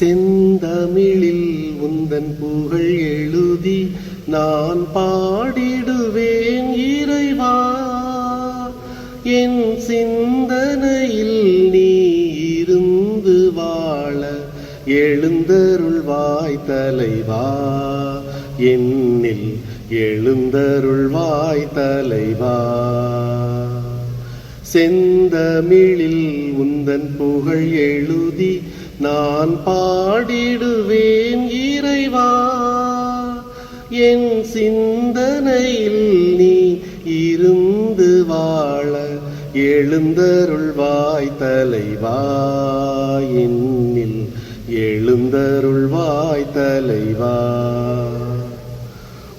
செந்தமிழில் உந்தன் புகழ் எழுதி நான் பாடிடுவேன் இறைவா. என் சிந்தனையில் நீ இருந்து வாழ எழுந்தருள்வாய் தலைவா. என்னில் எழுந்தருள்வாய் தலைவா. செந்தமிழில் உந்தன் புகழ் எழுதி நான் பாடிடுவேன் இறைவா. என் சிந்தனையில் நீ இருந்து வாழ எழுந்தருள்வாய் தலைவாய் என்னில் எழுந்தருள்வாய் தலைவா.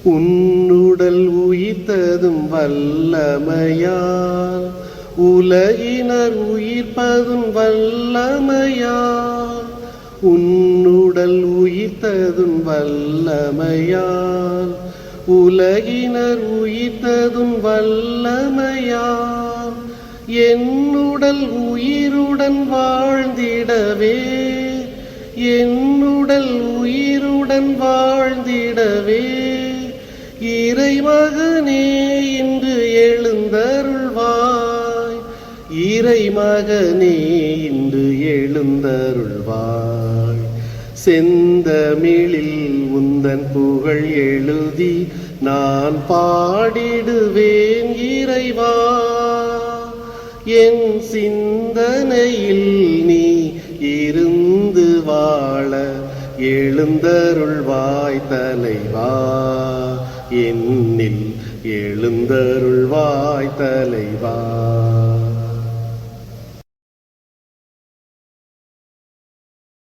உன்னுடல் உயித்ததும் வல்லமையால் உலகினர் உயிர்ப்பதும் வல்லமையா? உன்னுடல் உயிர்த்ததும் வல்லமையால் உலகினர் உயிர்த்ததும் வல்லமையால் என்னுடல் உயிருடன் வாழ்ந்திடவே என்னுடல் உயிருடன் வாழ்ந்திடவே இறைமகனே இறைமகனே இன்று எழுந்தருள்வாய். செந்தமிழில் உந்தன் புகழ் எழுதி நான் பாடிடுவேன் இறைவா. என் சிந்தனையில் நீ இருந்து வாழ எழுந்தருள்வாய் தலைவா. என்னில் எழுந்தருள்வாய் தலைவா.